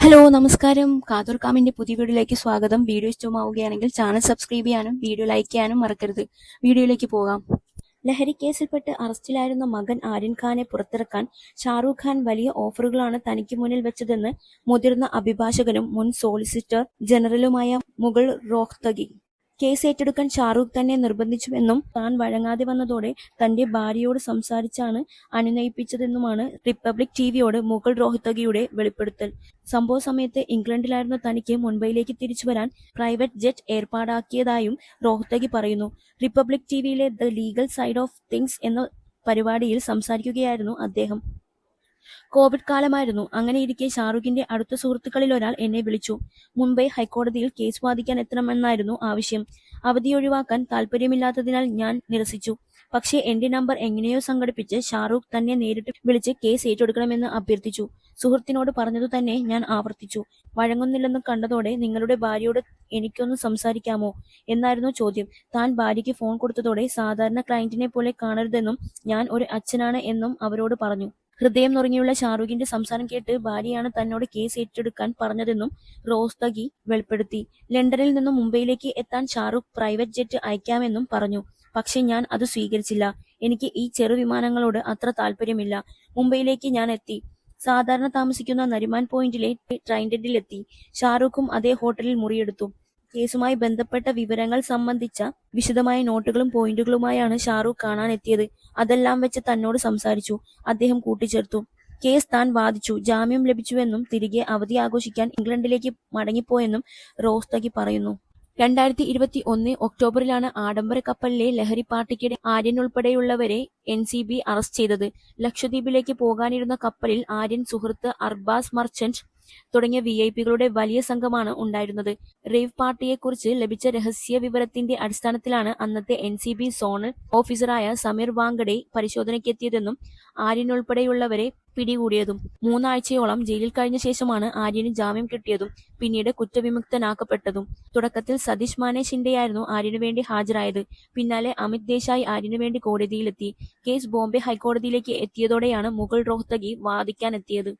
Hello നമസ്കാരം. കാതൂർക്കാമിന്റെ പുതിയ വീഡിയോയിലേക്ക് സ്വാഗതം. വീഡിയോ ഇഷ്ടമാവുകയാണെങ്കിൽ ചാനൽ സബ്സ്ക്രൈബ് ചെയ്യാനും വീഡിയോ ലൈക്ക് ചെയ്യാനും മറക്കരുത്. വീഡിയോയിലേക്ക് പോകാം. ലഹരി കേസിൽപ്പെട്ട് അറസ്റ്റിലായിരുന്ന മകൻ ആര്യൻ ഖാനെ പുറത്തിറക്കാൻ ഷാറൂഖ് ഖാൻ വലിയ ഓഫറുകളാണ് തനിക്ക് മുന്നിൽ വെച്ചതെന്ന് മുതിർന്ന അഭിഭാഷകനും മുൻ സോളിസിറ്റർ ജനറലുമായ മുഗൾ റോഹ്തഗി കേസ് ഏറ്റെടുക്കാൻ ഷാറൂഖ് തന്നെ നിർബന്ധിച്ചുവെന്നും താൻ വഴങ്ങാതെ വന്നതോടെ തന്റെ ഭാര്യയോട് സംസാരിച്ചാണ് അനുനയിപ്പിച്ചതെന്നുമാണ് റിപ്പബ്ലിക് ടിവിയോട് മുഗൾ റോഹ്തഗിയുടെ വെളിപ്പെടുത്തൽ. സംഭവ സമയത്ത് ഇംഗ്ലണ്ടിലായിരുന്ന തനിക്ക് മുംബൈയിലേക്ക് തിരിച്ചു വരാൻ പ്രൈവറ്റ് ജെറ്റ് ഏർപ്പാടാക്കിയതായും റോഹ്തഗി പറയുന്നു. Republic ടിവിയിലെ the legal side of things എന്ന പരിപാടിയിൽ സംസാരിക്കുകയായിരുന്നു അദ്ദേഹം. കോവിഡ് കാലമായിരുന്നു. അങ്ങനെയിരിക്കെ ഷാറുഖിന്റെ അടുത്ത സുഹൃത്തുക്കളിൽ ഒരാൾ എന്നെ വിളിച്ചു. മുംബൈ ഹൈക്കോടതിയിൽ കേസ് വാദിക്കാൻ എത്തണമെന്നായിരുന്നു ആവശ്യം. അവധി ഒഴിവാക്കാൻ താല്പര്യമില്ലാത്തതിനാൽ ഞാൻ നിരസിച്ചു. പക്ഷേ എന്റെ നമ്പർ എങ്ങനെയോ സംഘടിപ്പിച്ച് ഷാറൂഖ് തന്നെ നേരിട്ട് വിളിച്ച് കേസ് ഏറ്റെടുക്കണമെന്ന് അഭ്യർത്ഥിച്ചു. സുഹൃത്തിനോട് പറഞ്ഞതു തന്നെ ഞാൻ ആവർത്തിച്ചു. വഴങ്ങുന്നില്ലെന്ന് കണ്ടതോടെ നിങ്ങളുടെ ഭാര്യയോട് എനിക്കൊന്ന് സംസാരിക്കാമോ എന്നായിരുന്നു ചോദ്യം. താൻ ഭാര്യയ്ക്ക് ഫോൺ കൊടുത്തതോടെ സാധാരണ ക്ലയന്റിനെ പോലെ കാണരുതെന്നും ഞാൻ ഒരു അച്ഛനാണ് എന്നും അവരോട് പറഞ്ഞു. ഹൃദയം നുറങ്ങിയുള്ള ഷാറൂഖിന്റെ സംസാരം കേട്ട് ഭാര്യയാണ് തന്നോട് കേസ് ഏറ്റെടുക്കാൻ പറഞ്ഞതെന്നും റോസ്തഗി വെളിപ്പെടുത്തി. ലണ്ടനിൽ നിന്നും മുംബൈയിലേക്ക് എത്താൻ ഷാറൂഖ് പ്രൈവറ്റ് ജെറ്റ് അയക്കാമെന്നും പറഞ്ഞു. പക്ഷെ ഞാൻ അത് സ്വീകരിച്ചില്ല. എനിക്ക് ഈ ചെറു വിമാനങ്ങളോട് അത്ര താല്പര്യമില്ല. മുംബൈയിലേക്ക് ഞാൻ എത്തി. സാധാരണ താമസിക്കുന്ന നരിമാൻ പോയിന്റിലെ ട്രൈൻഡന്റിലെത്തി ഷാറൂഖും അതേ ഹോട്ടലിൽ മുറിയെടുത്തു. കേസുമായി ബന്ധപ്പെട്ട വിവരങ്ങൾ സംബന്ധിച്ച വിശദമായ നോട്ടുകളും പോയിന്റുകളുമായാണ് ഷാറൂഖ് കാണാൻ എത്തിയത് അതെല്ലാം വെച്ച് തന്നോട് സംസാരിച്ചു. അദ്ദേഹം കൂട്ടിച്ചേർത്തു. കേസ് താൻ വാദിച്ചു. ജാമ്യം ലഭിച്ചുവെന്നും തിരികെ അവധി ആഘോഷിക്കാൻ ഇംഗ്ലണ്ടിലേക്ക് മടങ്ങിപ്പോയെന്നും റോസ്തഗി പറയുന്നു. രണ്ടായിരത്തി ഇരുപത്തി ഒന്ന് ഒക്ടോബറിലാണ് ആഡംബര കപ്പലിലെ ലഹരി പാർട്ടിക്കിടെ ആര്യൻ ഉൾപ്പെടെയുള്ളവരെ എൻ സി ബി അറസ്റ്റ് ചെയ്തത്. ലക്ഷദ്വീപിലേക്ക് പോകാനിരുന്ന കപ്പലിൽ ആര്യൻ സുഹൃത്ത് അർബാസ് മർച്ചന്റ് തുടങ്ങിയ വി ഐ പികളുടെ വലിയ സംഘമാണ് ഉണ്ടായിരുന്നത്. റേവ് പാർട്ടിയെക്കുറിച്ച് ലഭിച്ച രഹസ്യ വിവരത്തിന്റെ അടിസ്ഥാനത്തിലാണ് അന്നത്തെ എൻ സി ബി സോണൽ ഓഫീസറായ സമീർ വാങ്കഡെ പരിശോധനയ്ക്കെത്തിയതെന്നും ആര്യൻ ഉൾപ്പെടെയുള്ളവരെ പിടികൂടിയതും. മൂന്നാഴ്ചയോളം ജയിലിൽ കഴിഞ്ഞ ശേഷമാണ് ആര്യന് ജാമ്യം കിട്ടിയതും പിന്നീട് കുറ്റവിമുക്തനാക്കപ്പെട്ടതും. തുടക്കത്തിൽ സതീഷ് മാനെ ഷിൻഡെയായിരുന്നു ആര്യനു വേണ്ടി ഹാജരായത്. പിന്നാലെ അമിത് ദേശായി ആര്യനു വേണ്ടി കോടതിയിലെത്തി. കേസ് ബോംബെ ഹൈക്കോടതിയിലേക്ക് എത്തിയതോടെയാണ് മുഗൾ റോഹ്തഗി വാദിക്കാനെത്തിയത്.